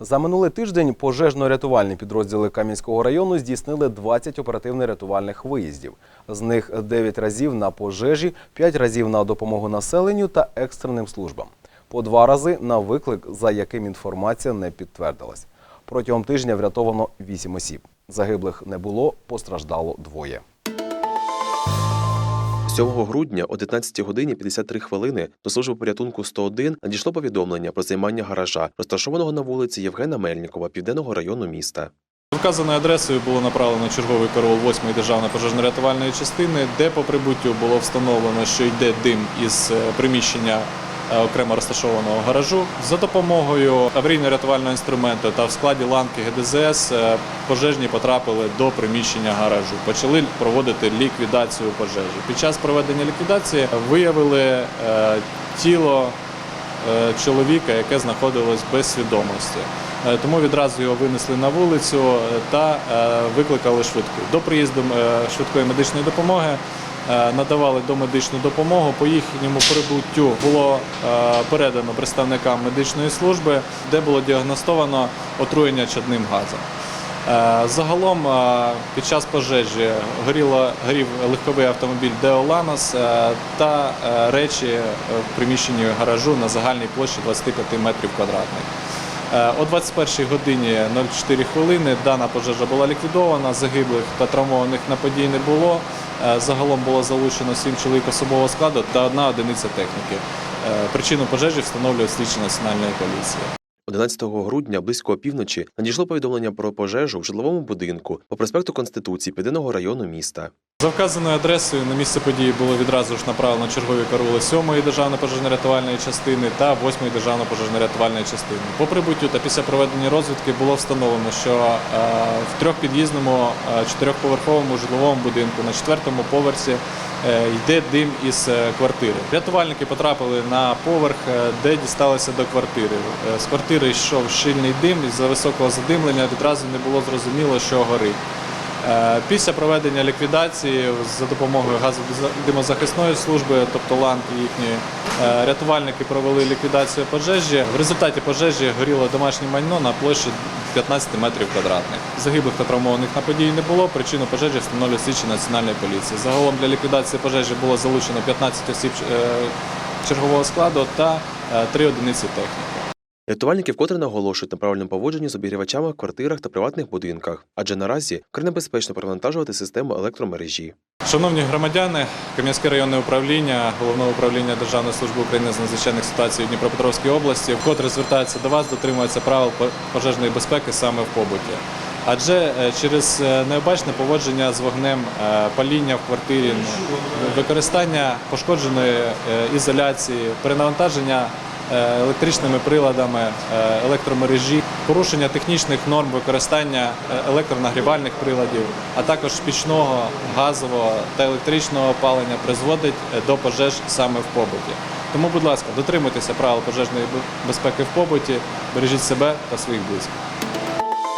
За минулий тиждень пожежно-рятувальні підрозділи Кам'янського району здійснили 20 оперативно-рятувальних виїздів. З них 9 разів на пожежі, 5 разів на допомогу населенню та екстреним службам. По два рази на виклик, за яким інформація не підтвердилась. Протягом тижня врятовано 8 осіб. Загиблих не було, постраждало двоє. 7 грудня о 19 годині 53 хвилини до служби порятунку 101 надійшло повідомлення про займання гаража, розташованого на вулиці Євгена Мельникова, південного району міста. Вказаною адресою було направлено черговий караул 8-ї державної пожежно-рятувальної частини, де по прибуттю було встановлено, що йде дим із е, приміщення окремо розташованого гаражу. За допомогою аварійно-рятувального інструменту та в складі ланки ГДЗС е, пожежні потрапили до приміщення гаражу. Почали проводити ліквідацію пожежі. Під час проведення ліквідації виявили е, тіло е, чоловіка, яке знаходилось без свідомості. Е, Тому відразу його винесли на вулицю е, та е, викликали швидку. До приїзду е, швидкої медичної допомоги е, надавали домедичну допомогу. По їхньому прибуттю було е, передано представникам медичної служби, де було діагностовано отруєння чадним газом. Е, Загалом е, під час пожежі горіло, горів легковий автомобіль Део Ланос е, та е, речі е, в приміщенні гаражу на загальній площі 25 метрів квадратних. Е, О 21 годині 04 хвилини дана пожежа була ліквідована, загиблих та травмованих на події не було. Е, Загалом було залучено 7 чоловік особового складу та одна одиниця техніки. Е, Причину пожежі встановлює слідчі національної поліції. 11 грудня близько опівночі надійшло повідомлення про пожежу в житловому будинку по проспекту Конституції південного району міста. За вказаною адресою на місце події було відразу ж направлено чергові карули 7-ї державної пожежно-рятувальної частини та 8-ї державної пожежно-рятувальної частини. По прибуттю та після проведення розвідки було встановлено, що е, в трьохпід'їзному е, чотирьохповерховому житловому будинку на четвертому поверсі е, йде дим із квартири. Рятувальники потрапили на поверх, де дісталися до квартири. З квартири йшов щільний дим, і за високого задимлення відразу не було зрозуміло, що горить. Е, Після проведення ліквідації за допомогою газодимозахисної служби, тобто ланки їхньої, е, рятувальники провели ліквідацію пожежі. В результаті пожежі горіло домашнє майно на площі 15 метрів квадратних. Загиблих та травмованих на події не було. Причину пожежі встановлює слідчі національної поліції. Загалом для ліквідації пожежі було залучено 15 осіб е, чергового складу та 3 одиниці техніки. Рятувальники вкотре наголошують на правильному поводженні з обігрівачами в квартирах та приватних будинках, адже наразі вкрай небезпечно перевантажувати систему електромережі. Шановні громадяни, Кам'янське районне управління Головного управління Державної служби України з надзвичайних ситуацій у Дніпропетровській області вкотре звертається до вас, дотримується правил по- пожежної безпеки саме в побуті. Адже е, через е, необачне поводження з вогнем, е, паління в квартирі, використання пошкодженої ізоляції, перенавантаження електричними приладами е, електромережі, порушення технічних норм використання е, електронагрівальних приладів, а також пічного, газового та електричного опалення призводить е, до пожеж саме в побуті. Тому, будь ласка, дотримуйтеся правил пожежної безпеки в побуті, бережіть себе та своїх близьких.